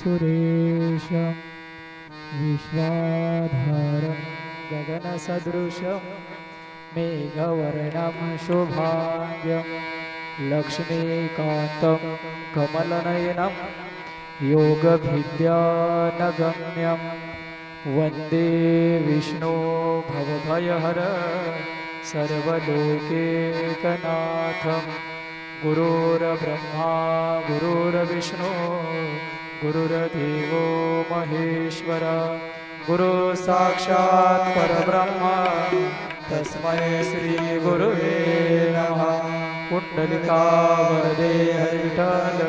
सुरेशं विश्वाधारं गगनसदृशं मेघवर्णं शुभाङ्ग्यं लक्ष्मीकान्तं कमलनयनं योगभिद्यानगम्यं वन्दे विष्णो भवभयहर सर्वलोकेकनाथं गुरुर्ब्रह्मा गुरुर्विष्णु गुरुर्देवो महेश्वर गुरु साक्षात् परब्रह्म तस्मै श्रीगुरुवे नमः कुण्डलिका वरदे हरिठल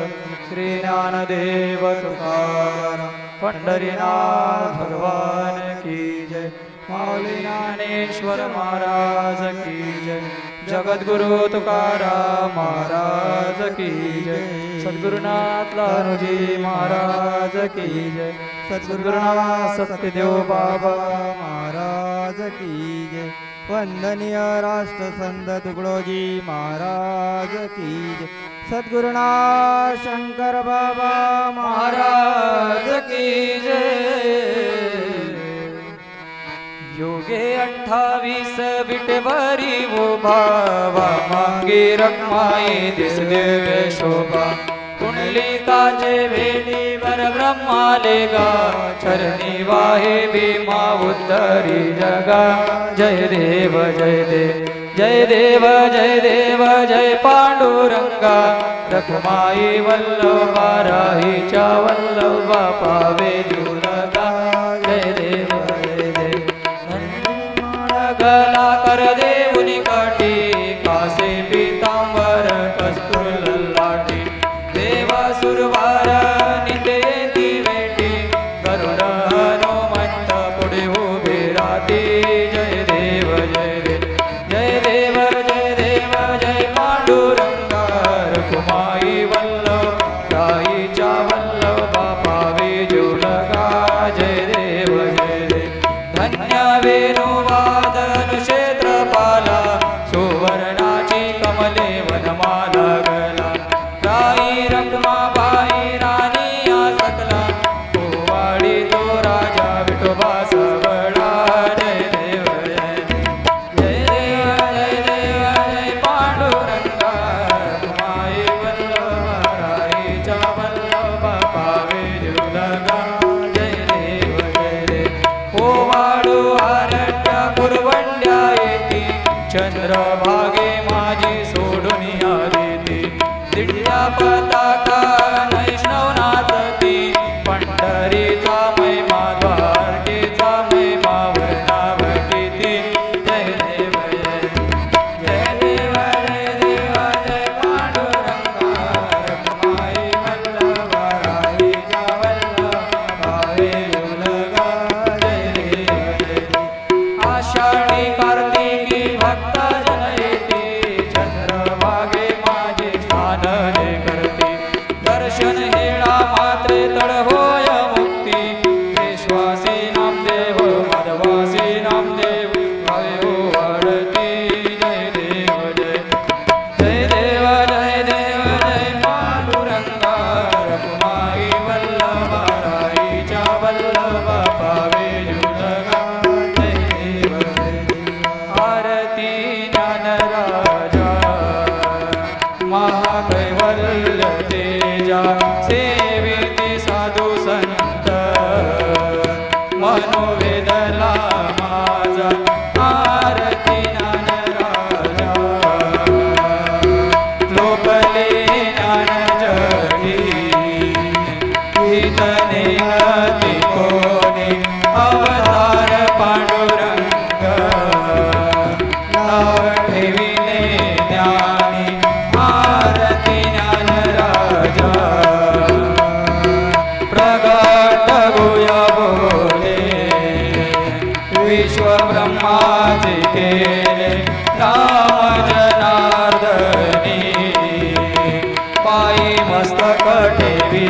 श्रीज्ञानदेव तुकार पंढरीनाथ भगवान की जय माऊली ज्ञानेश्वर महाराज की जय जगद्गुरु तुकाराम महाराज की जय સદગુરુનાથ લાલજી મહારાજ કી જય સદગુરુનાથ સત્યદેવ બાબા મહારાજ કી જય વંદનીય રાષ્ટ્ર સંત દુગડોજી મહારાજ કી જય સદગુરુનાથ શંકર બાબા મહારાજ કી જય યોગે અઠાવીસ વિટવરી ઊભા માંગે રખમાએ દેશ દેવે શોભા शोभा कुंडलिकाचे वेणी वर ब्रह्मा लेगा। चरणी वाहे भीमा उत्तरी जगा। जय देव जय देव जय देव जय देव, जय पांडुरंगा। रखमाई वल्लभा चा वल्लभा पावे दुलगा પિતા મહિમા દ્વાર विश्व ब्रह्माचे केले राम जनार्दनी पायी मस्तक ठेवी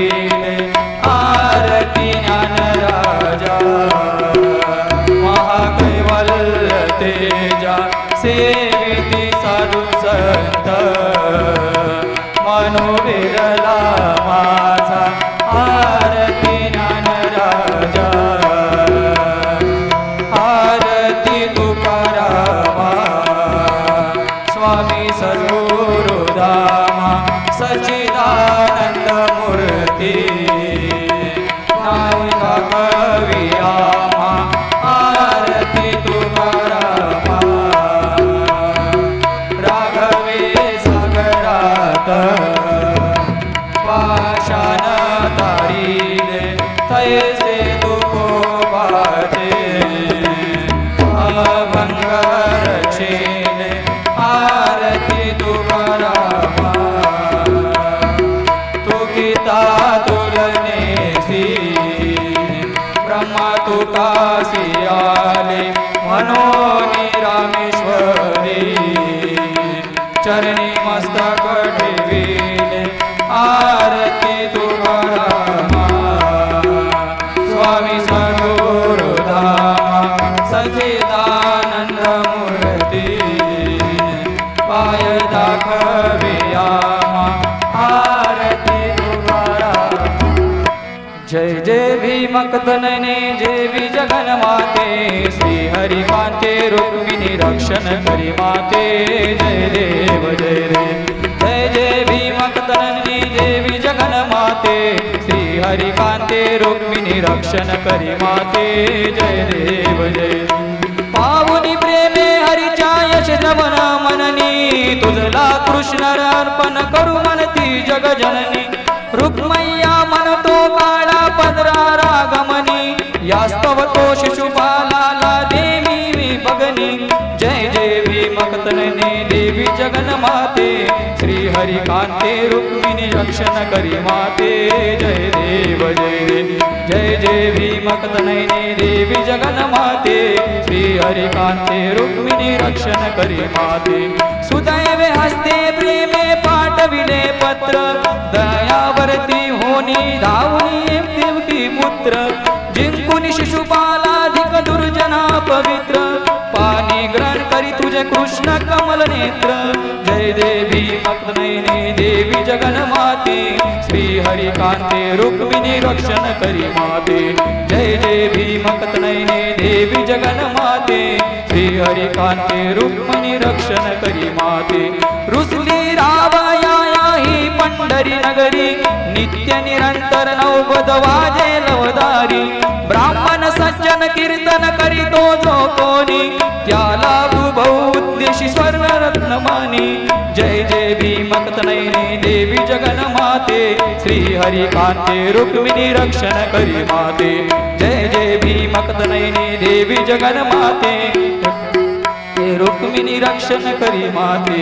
भक्तनने जेवी जगन माते श्री हरि कांते रुक्मिणी रक्षण करी माते जय देव जय देव जय जय भीमकतनने देवी जगन्माते श्री हरि कांते रुक्मिणी रक्षण करी माते जय देव जय। पावनी प्रेमे हरिच्या यश श्रवण मननी तुझला कृष्ण अर्पण करू म्हणती जगजननी। रुक्मय्या म्हणतो काळा पदरा रागमनी यास्तव तो शिशुपालाला देवी मी बगनी जय जय भीमकतनने देवी जगन्माते श्री हरी कांते रुक्मिणी रक्षण करी माते जय देव जय देव जय जय भीमकतनने देवी जगन्माते श्री हरी कांते रुक्मिणी रक्षण करी माते सुदैवे हस्ते प्रेमे पाठविले पत्र. दयावरती होनी धावनी देवती पुत्र. जिंकून शिशुपालाधिक दुर्जना पवित्र. पाणी ग्रहण करी तुझे कृष्ण कमल नेत्र. जय देवी मग्नयनी देवी जगन्माते श्री हरी कांते रुक्मिणी रक्षण करी माते. जय देवी मकतनयनी देवी जगन्माते श्री हरी कांते रुक्मिणी रक्षण करी माते. रुसली पंढरी नगरी नित्य निरंतर नवबद वाजे लवदारी ब्राह्मण सज्जन कीर्तन करीतो जो कोणी. त्याला उद्देशी स्वर्ण रत्नमानी जय जय भीमकतनयनी देवी जगन माते श्री हरी कांते रुक्मिणी रक्षण करी माते. जय जय भीमकतनयनी देवी जगन माते रुक्मिणी रक्षण करी माते.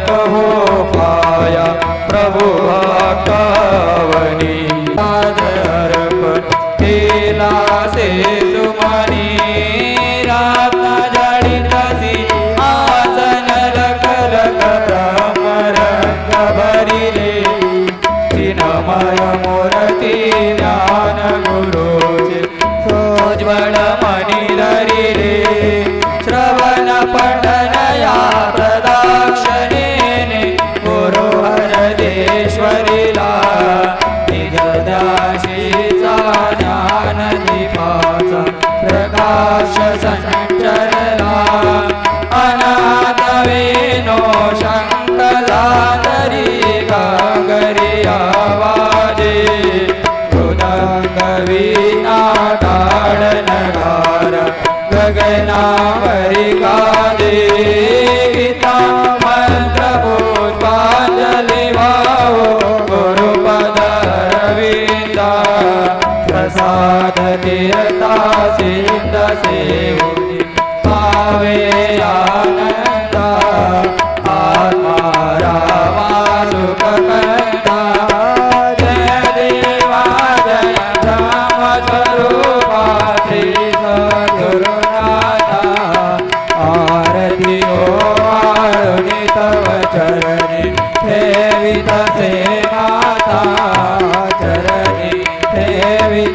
કહો પાયા પ્રભુ કવની કેલા સે સુમની રાતા જડિતા સી આસન રખ રખ રમર ભરી લે દિનમય મૂર્તિ જ્ઞાન ગુરુ કવિના તાળ નગાર ગગના પરિકાર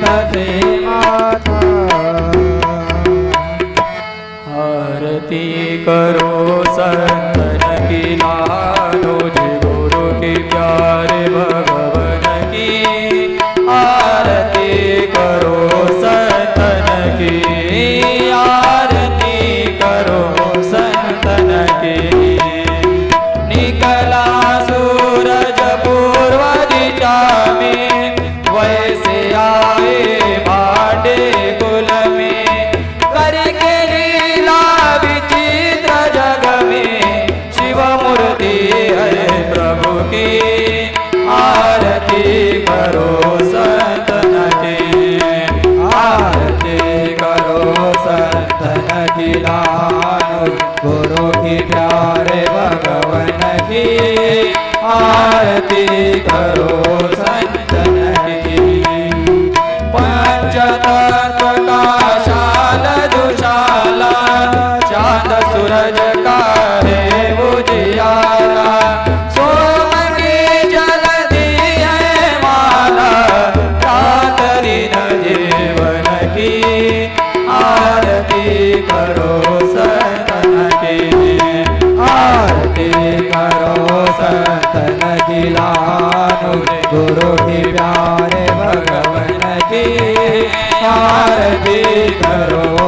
કદે આરતી કરો સર. गुरु की प्यारे भगवन की आरती करो सही આરતી કરો.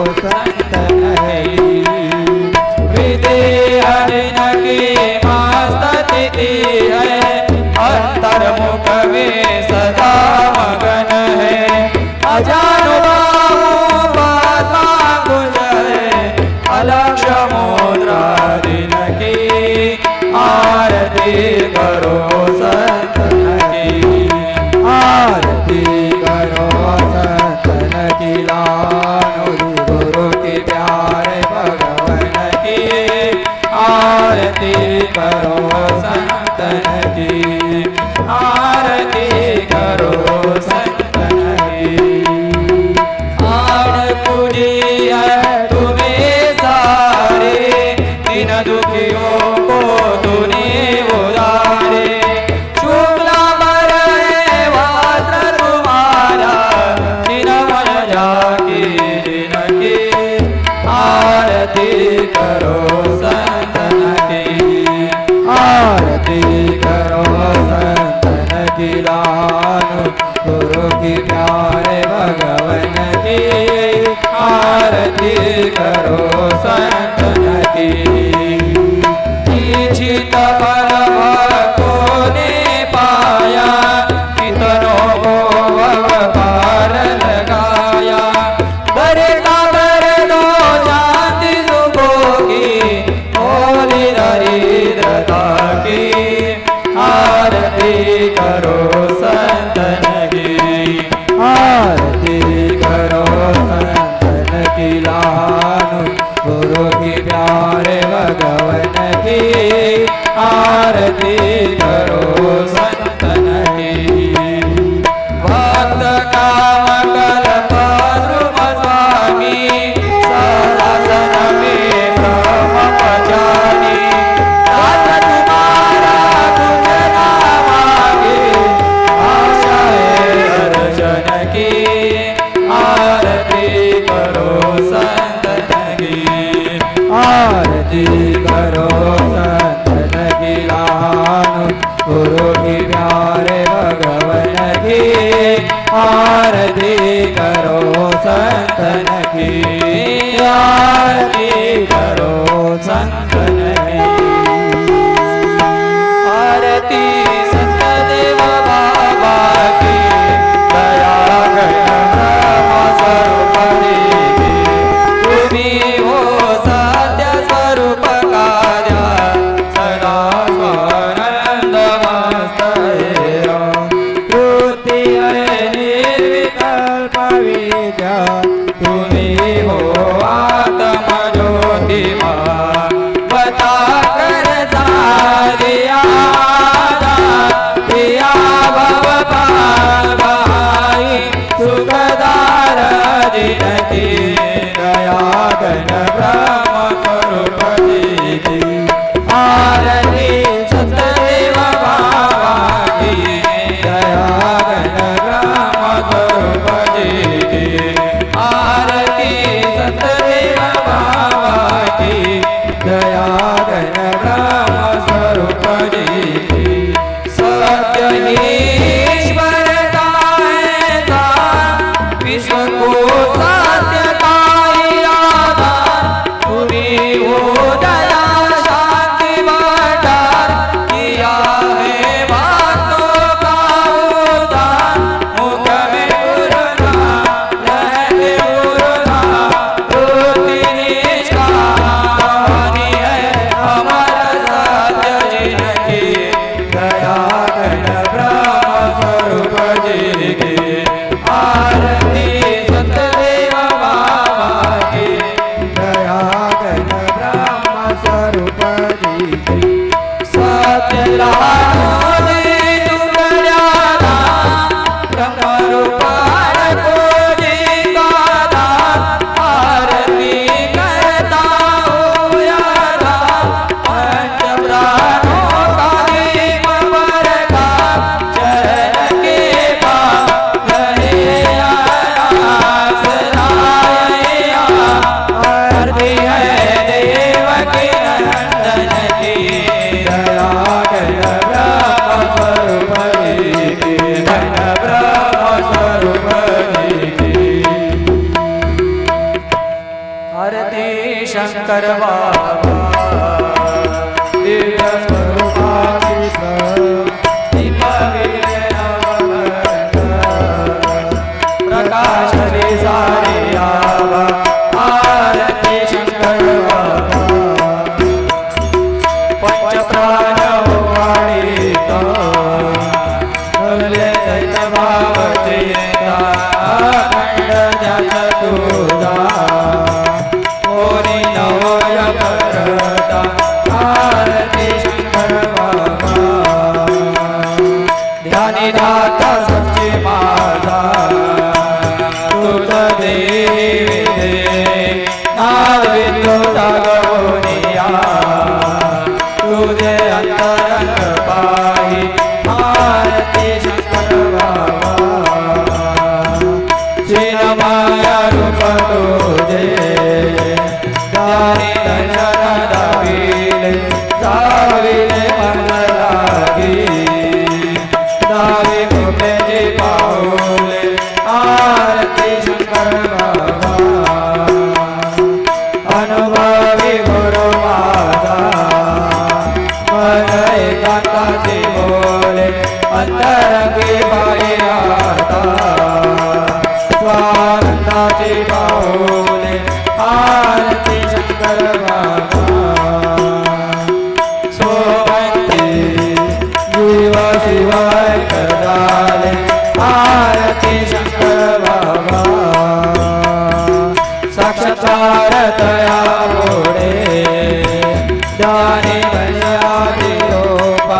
Dani Mayadi Lopa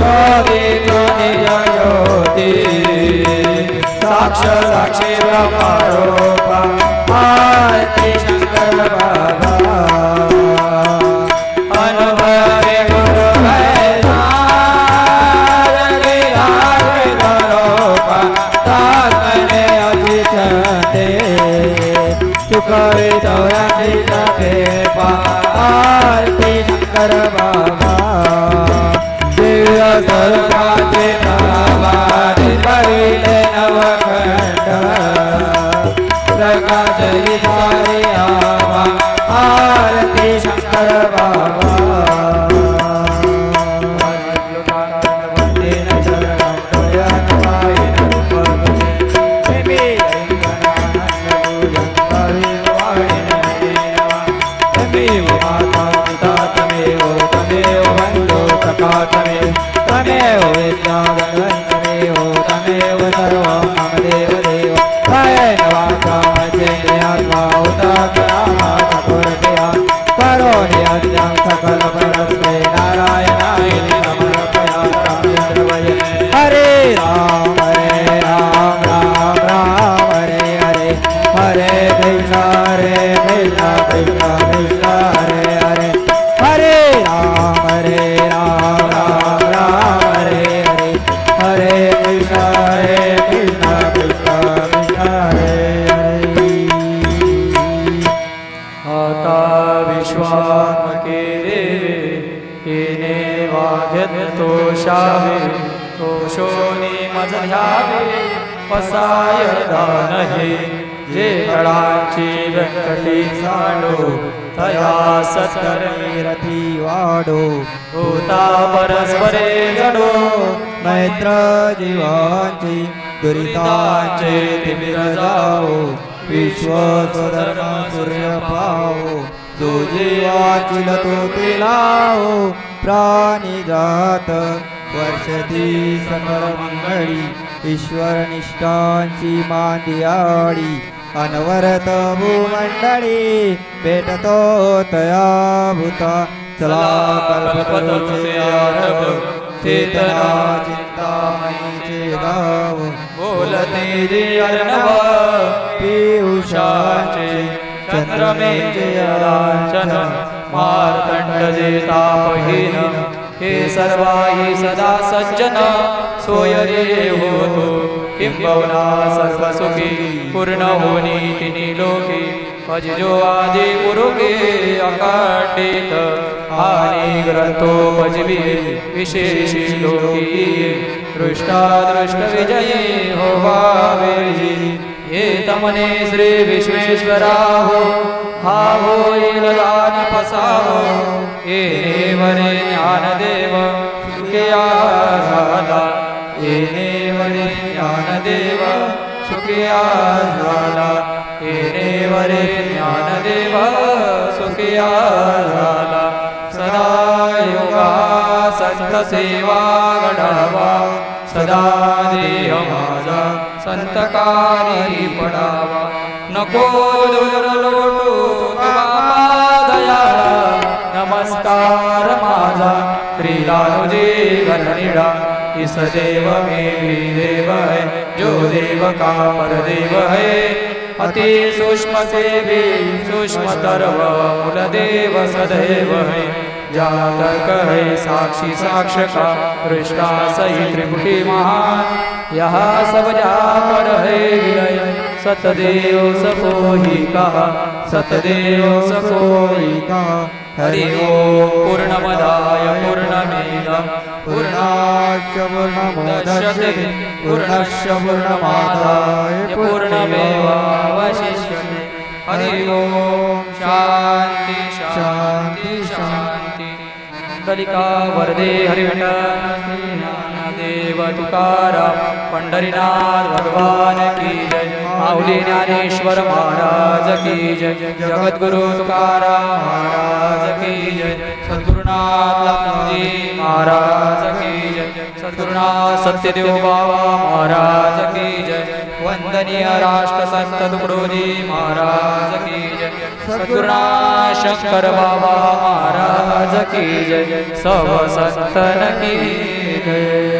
Yogi Joni Yodi Saksha Sakshi Brahma Lopa Ati Shankar Baba Kavita Radhika Deva Arti ચુકવે તોરાથી તપે આરતી શંકર બાબા શાવે તોષોની મધ્યાવે પસાય દાનહે જે કળાચી વેંકટી સાડો થયા સત્તર રથી વાડો ભૂતા પરસ્પરે જડો મૈત્ર જીવાંચી દુરિતાંચેતિ વિરજાઓ વિશ્વ સ્વધર્મ સૂર્ય પાઓ જો જીવાચિલ તો તિલાઓ પ્રાણી જાત વર્ષથી સકળ મંગળી ઈશ્વર નિષ્ઠાંચી માંદિયાળી અનવરત ભૂમંડળી ભેટતો તયા ભૂતા ચલા કલ્પતરુચે આરભ ચેતના ચિંતામણી ચેદાવ બોલતે જે અર્ણવ પિયુષાચે ચંદ્રમે જયલાંચન માર્તંડ જે તાપહીન हे सर्वायि सदा सज्जन सोयरे हि सर्वसुखी स्वी पूर्णमुनि लोके अजो आदिपुरुके अकाण्डित आग्रन्थो भजवि विशेषी लोके दृष्टादृष्टविजये हो भावेजि हे तमने श्रीविश्वेश्वराहो લોકી દૃષ્ટા દૃષ્ટ વિજયી હોવાવેજી એ તમને શ્રી વિશ્વેશ્વરા હો हा होईल दान फसावो येणे वरे ज्ञानदेव सुखिया झाला येणे वरे ज्ञानदेव सुखिया झाला येणे वरे ज्ञानदेव सुखिया झाला सदा योगा संत सेवा घडावा सदा देह माझा संतकारी पडावा नको लोटू इस देव में भी देव है, जो देव का परदेव है। अति सूक्ष्म से भी सूक्ष्म तरव देव सदैव है। जातक साक्षी साक्ष का दृष्टा सही त्रिपुटी महान। यहाँ सब जा पर है सतदेव सको ही कहा। सतदेव सको ही कहा। हरि ओम पूर्णमदाय पूर्णमेदं पूर्णाच्च पूर्णमुदच्यते पूर्णस्य पूर्णमादाय पूर्णमेवावशिष्यते हरि ओम शांति शांति शांति दलिका वरदे हरिविठ्ठल દેવ તુકારા પંઢરીનાથ ભગવાન કી જય માઉલી જ્ઞાનેશ્વર મહારાજ કી જય જગદગુરુ તુકારા મહારાજ કી જય સદગુરુનાથ લખનજી મહારાજ કી જય સદગુરુનાથ સત્યદેવ બાબા મહારાજ કી જય વંદનીય રાષ્ટ્ર સંત દુકડોજી મહારાજ કી જય સદગુરુનાથ શંકર બાબા મહારાજ કી જય સવ સંતન કી જય